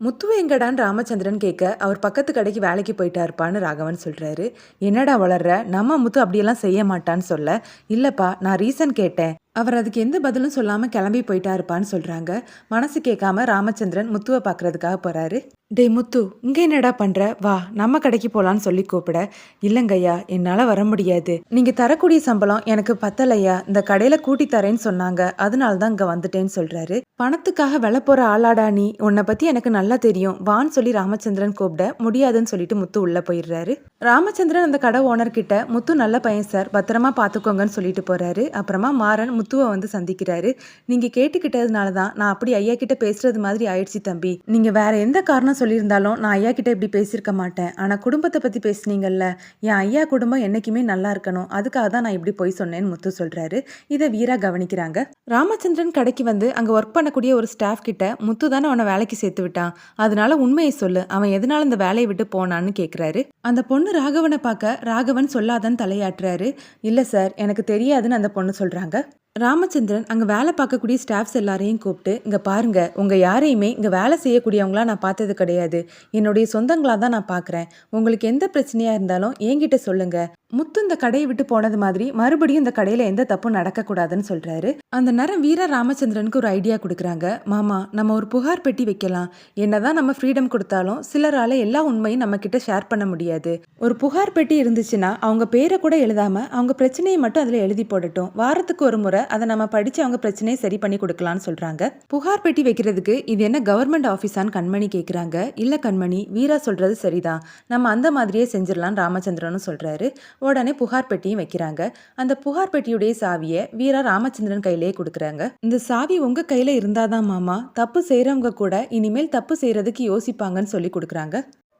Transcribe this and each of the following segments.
முத்து எங்கடான்னு ராமச்சந்திரன் கேட்க அவர் பக்கத்து கடைக்கு வேலைக்கு போயிட்டாருப்பான்னு ராகவன் சொல்றாரு. என்னடா வளர்ற? நம்ம முத்து அப்படியெல்லாம் செய்ய மாட்டான்னு சொல்ல இல்லப்பா நான் ரீசன் கேட்டேன். அவர் அதுக்கு எந்த பதிலும் சொல்லாமல் கிளம்பி போயிட்டாருப்பான்னு சொல்கிறாங்க மனசு கேட்காம ராமச்சந்திரன் முத்துவை பார்க்கறதுக்காக போகிறாரு டேய் முத்து இங்கே என்னடா பண்ணுற வா நம்ம கடைக்கு போகலான்னு சொல்லி கூப்பிட. இல்லைங்கய்யா என்னால் வர முடியாது. நீங்கள் தரக்கூடிய சம்பளம் எனக்கு பத்தலையா? இந்த கடையில் கூட்டி தரேன்னு சொன்னாங்க. அதனால தான் இங்கே வந்துட்டேன்னு சொல்கிறாரு பணத்துக்காக வெலை போகிற ஆளாடா நீ? உன்னை பற்றி எனக்கு நல்லா தெரியும். வான்னு சொல்லி ராமச்சந்திரன் கூப்பிட முடியாதுன்னு சொல்லிட்டு முத்து உள்ளே போயிடுறாரு. ராமச்சந்திரன் அந்த கடை ஓனர்கிட்ட முத்து நல்ல பையன் சார். பத்திரமா பார்த்துக்கோங்கன்னு சொல்லிட்டு போகிறாரு அப்புறமா மாறன் முத்துவை வந்து சந்திக்கிறாரு. நீங்க கேட்டுக்கிட்டதுனால தான் நான் அப்படி ஐயா கிட்ட பேசுறது மாதிரி ஆயிடுச்சு தம்பி. நீங்க வேற எந்த காரணம் சொல்லியிருந்தாலும் நான் ஐயா கிட்ட இப்படி பேசியிருக்க மாட்டேன். ஆனா குடும்பத்தை பத்தி பேசுனீங்கல்ல என் ஐயா குடும்பம் என்னைக்குமே நல்லா இருக்கணும். அதுக்காக தான் நான் இப்படி போய் சொன்னேன்னு முத்து சொல்றாரு. இதை வீரா கவனிக்கிறாங்க. ராமச்சந்திரன் கடைக்கு வந்து அங்க ஒர்க் பண்ணக்கூடிய ஒரு ஸ்டாஃப் கிட்ட முத்து தானே அவனை வேலைக்கு சேர்த்து விட்டான். அதனால உண்மையை சொல்லு. அவன் எதனால இந்த வேலையை விட்டு போனான்னு கேக்குறாரு. அந்த பொண்ணு ராகவனை பார்க்க ராகவன் சொல்லாதன்னு தலையாட்டுறாரு. இல்ல சார் எனக்கு தெரியாதுன்னு அந்த பொண்ணு சொல்றாங்க. ராமச்சந்திரன் அங்கே வேலை பார்க்கக்கூடிய ஸ்டாஃப்ஸ் எல்லாரையும் கூப்பிட்டு இங்கே பாருங்க உங்கள் யாரையுமே இங்கே வேலை செய்யக்கூடியவங்களா நான் பார்த்தது கிடையாது. என்னுடைய சொந்தங்களாக தான் நான் பார்க்குறேன். உங்களுக்கு எந்த பிரச்சனையாக இருந்தாலும் என்கிட்ட சொல்லுங்க. முத்து இந்த கடையை விட்டு போனது மாதிரி மறுபடியும் இந்த கடையில் எந்த தப்பும் நடக்கக்கூடாதுன்னு சொல்கிறாரு அந்த நேரம் வீர ராமச்சந்திரனுக்கு ஒரு ஐடியா கொடுக்குறாங்க. மாமா நம்ம ஒரு புகார் பெட்டி வைக்கலாம். என்னதான் நம்ம ஃப்ரீடம் கொடுத்தாலும் சிலரால் எல்லா உண்மையும் நம்ம கிட்ட ஷேர் பண்ண முடியாது. ஒரு புகார் பெட்டி இருந்துச்சுன்னா அவங்க பேரை கூட எழுதாம அவங்க பிரச்சனையை மட்டும் அதில் எழுதி போடட்டும். வாரத்துக்கு ஒரு முறை அதை நம்ம படிச்சு அவங்க பிரச்சனையை சரி பண்ணி கொடுக்கலாம்னு சொல்றாங்க. புகார் பெட்டி வைக்கிறதுக்கு இது என்ன கவர்மெண்ட் ஆஃபீஸான்னு கண்மணி கேட்குறாங்க இல்லை கண்மணி வீரா சொல்றது சரிதான். நம்ம அந்த மாதிரியே செஞ்சிடலாம் ராமச்சந்திரனும் சொல்றாரு. உடனே புகார் பெட்டியும் வைக்கிறாங்க. அந்த புகார் பெட்டியுடைய சாவியை வீரா ராமச்சந்திரன் கையிலே கொடுக்குறாங்க. இந்த சாவி உங்க கையில இருந்தாதான் மாமா. தப்பு செய்யறவங்க கூட இனிமேல் தப்பு செய்யறதுக்கு யோசிப்பாங்கன்னு சொல்லி கொடுக்குறாங்க.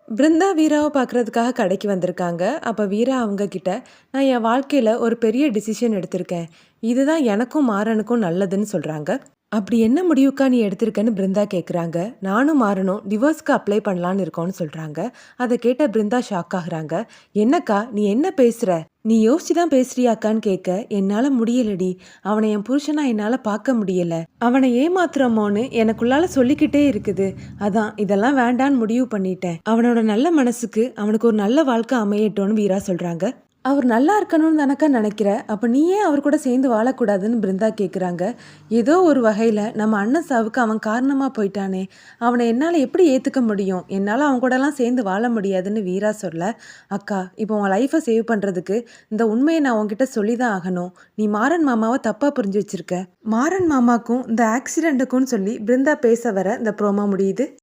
பிருந்தா வீராவை பார்க்கறதுக்காக கடைக்கு வந்திருக்காங்க. அப்போ வீரா அவங்க கிட்ட நான் என் வாழ்க்கையில் ஒரு பெரிய டிசிஷன் எடுத்திருக்கேன். இதுதான் எனக்கும் மாறனுக்கும் நல்லதுன்னு சொல்கிறாங்க அப்படி என்ன முடிவுக்கா நீ எடுத்திருக்கன்னு பிருந்தா கேட்குறாங்க நானும் மாறணும் டிவோர்ஸ்க்கு அப்ளை பண்ணலான்னு இருக்கோன்னு சொல்கிறாங்க அதை கேட்ட பிருந்தா ஷாக் ஆகுறாங்க. என்னக்கா நீ என்ன பேசுகிற நீ யோசிச்சு தான் பேசுறியாக்கான்னு கேட்க என்னால் முடியலடி. அவனை என் புருஷனா என்னால் பார்க்க முடியல. அவனை ஏமாத்துறமோன்னு எனக்குள்ளால சொல்லிக்கிட்டே இருக்குது. அதான் இதெல்லாம் வேண்டான்னு முடிவு பண்ணிட்டேன். அவனோட நல்ல மனசுக்கு அவனுக்கு ஒரு நல்ல வாழ்க்கை அமையட்டோன்னு வீரா சொல்கிறாங்க அவர் நல்லா இருக்கணும்னு தானக்கா நினைக்கிற? அப்போ நீ ஏன் அவர் கூட சேர்ந்து வாழக்கூடாதுன்னு பிருந்தா கேட்குறாங்க ஏதோ ஒரு வகையில் நம்ம அண்ணன் சாவுக்கு அவன் காரணமாக போயிட்டானே. அவனை என்னால் எப்படி ஏற்றுக்க முடியும்? என்னால் அவன் கூடலாம் சேர்ந்து வாழ முடியாதுன்னு வீரா சொல்ல அக்கா இப்போ உன் லைஃப்பை சேவ் பண்ணுறதுக்கு இந்த உண்மையை நான் உன்கிட்ட சொல்லி தான் ஆகணும். நீ மாறன் மாமாவை தப்பாக புரிஞ்சு வச்சிருக்க. மாறன் மாமாக்கும் இந்த ஆக்சிடெண்ட்டுக்கும் சொல்லி பிருந்தா பேச வர இந்த ப்ரோமோ முடியுது.